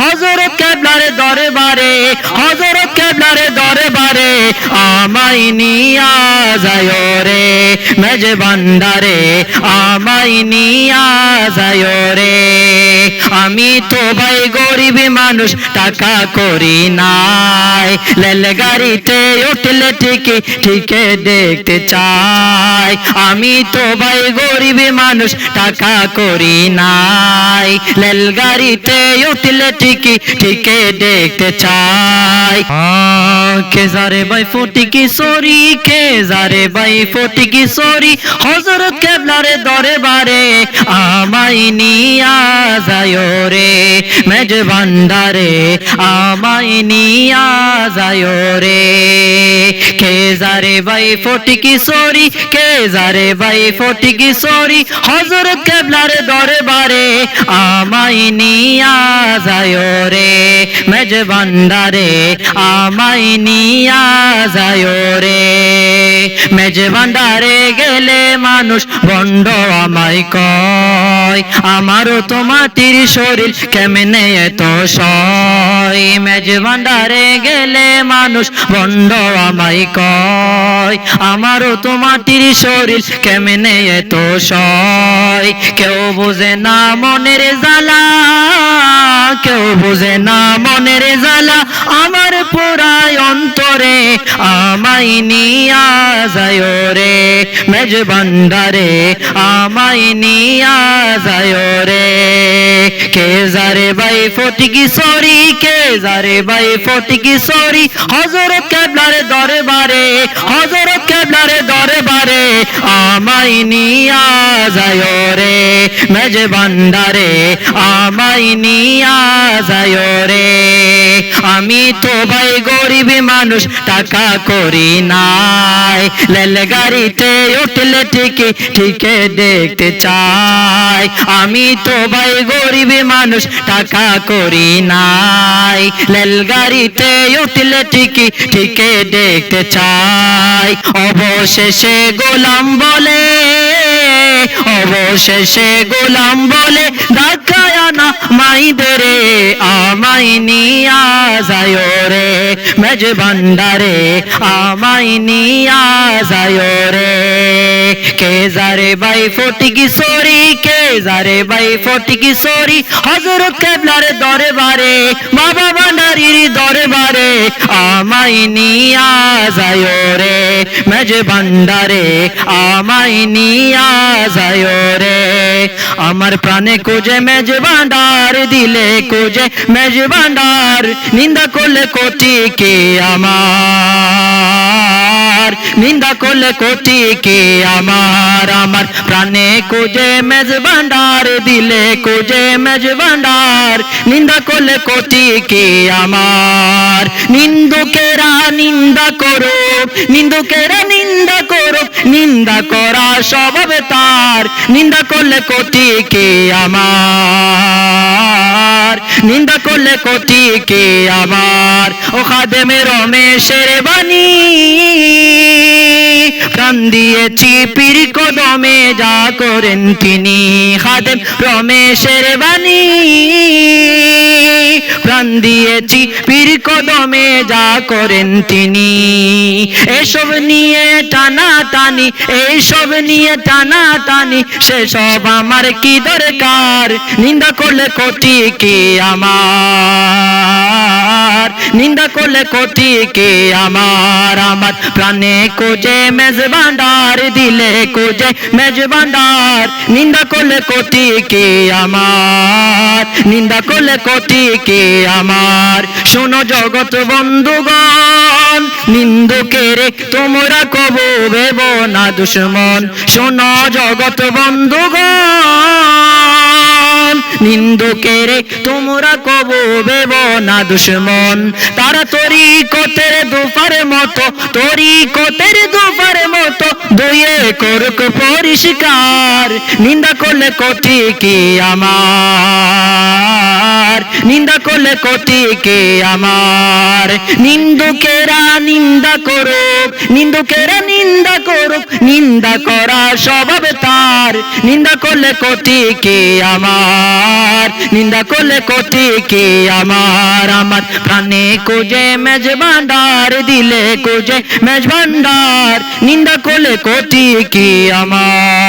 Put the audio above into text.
হজরত কেবলারে দরবারে হজরত কেবলারে দরবারে আমায় নিয়া যায় রে মেজ ভান্ডারে আমায় নিয়া যায় রে। আমি তো ভাই গরিব মানুষ, টাকা করি নাই। লেল গাড়িতে উঠলে ঠিকই ঠিকে দেখতে চাই। আমি তো ভাই গরিব মানুষ, টাকা করি নাই। লেল গাড়িতে উঠলে ঠিকই ঠিকে দেখতে চাই। সরি সরি হজরত কেবলারে দরে বারে আমায় নিয়া যায় রে মেজ ভান্ডারে আমায় নিয়া যায় রে। কে যারে ভাই ফটি সরি কে যারে ভাই ফটি কি সরি হজরত কেবলারে দরে বারে আমায় নিয়া যায় রে মেজ ভান্ডারে, আমায় নিয়া যায় রে মেজ ভান্ডারে গেলে মানুষ বন্ড আমায় কয় আমারও তো মাটির শরীর কেমনে এত সয়। মেজ ভান্ডারে গেলে মানুষ বন্ড আমায় কয় আমারও তো মাটির শরীর কেমনে এত সয়। কেউ বোঝে না মনের জ্বালা, কেউ বোঝে না মনের জ্বালা, আমার পুরাই অন্তরে, আমায় নিয়া যায় রে। মেজ ভান্ডারে, আমায় নিয়া যায় রে। কে যারে ভাই ফটিকি সরি কে যারে ভাই ফটিকি সরি হজরত কেবলারে দরবারে, হজরত কেবলারে দরবারে, আমায় নিয়া যায় রে। মেজ ভান্ডারে আমায় নিয়া যায় রে। আমি তো ভাই গরিব মানুষ, টাকা করি নাই। লেল গাড়িতে উঠলে ঠিকই ঠিকে দেখতে চাই। আমি তো ভাই গরিব মানুষ, টাকা করি নাই। লেল গাড়িতে উঠলে ঠিকই ঠিকে দেখতে চাই। অবশেষে গোলাম বলে অবশেষে গোলাম বলে ডাকায় না মাইদেরে আমায় নিয়া যায় রে। মেজ ভান্ডারে আমায় নিয়া যায় রে। কে যারে বাই ফটি কিশোরী, কে যারে বাই ফটি কিশোরী হজরত কেবলার দরবারে, বাবা ভান্ডারির দরবারে আমায় নিয়া যায় রে। মেজ ভান্ডারে আমায় নিয়া যায় রে আমার প্রাণে কোজে মেজ ভান্ডার দিলে কোজে মেজ ভান্ডার নিন্দা করলে কোটি কে আমার নিন্দা করলে কোটি কে আমার? আমার প্রাণে কোজে মেজ ভান্ডার দিলে কোজে মেজ ভান্ডার নিন্দা করলে কোটি কে আমার? নিন্দুকেরা নিন্দা করো নিন্দুকেরা নিন্দা করো নিন্দা করা স্বভাব তার। নিন্দা করলে কোটি কে আমার? নিন্দা করলে কোটি কে আমার? ও খাদেমে রমেশের বাণী। প্রাণ দিয়েছি, পীর কদমে যা করেন তিনি। খাদেম রমেশের বাণী। প্রাণ দিয়েছি, পীর কদমে যা করেন তিনি। এসব নিয়ে টানা টানি এইসব নিয়ে টানা টানি সেসব আমার কি দরকার? নিন্দা করলে কোটি কি আমার? নিন্দা করলে কোটি কে আমার? আমার প্রাণে কোজে মেজ ভান্ডার দিলে কোজে মেজ ভান্ডার নিন্দা করলে কোটি কে আমার? নিন্দা করলে কোটি কে আমার? শোনো জগৎ বন্ধুগণ, নিন্দুকের তোমরা কব ভেব না দুশ্মন। শোনো জগৎ বন্ধুগণ নিন্দুকের তোমরা কব ভেব না দুশ্মন। তারা তরি কতের দুপার মতো তরি কতের দুপার মতো দুয়ে করুক পরিষ্কার। নিন্দা করলে কোটি কি আমার? নিন্দা করলে কোটি কে আমার? নিন্দুকেরা নিন্দা করুক, নিন্দুকেরা নিন্দা করুক, নিন্দা করা স্বভাব তার। নিন্দা করলে ক্ষতি কে আমার? নিন্দা করলে ক্ষতি কে আমার? আমার প্রাণে কোজে মেজ ভান্ডার দিলে কোজে মেজ ভান্ডার নিন্দা করলে ক্ষতি কে আমার?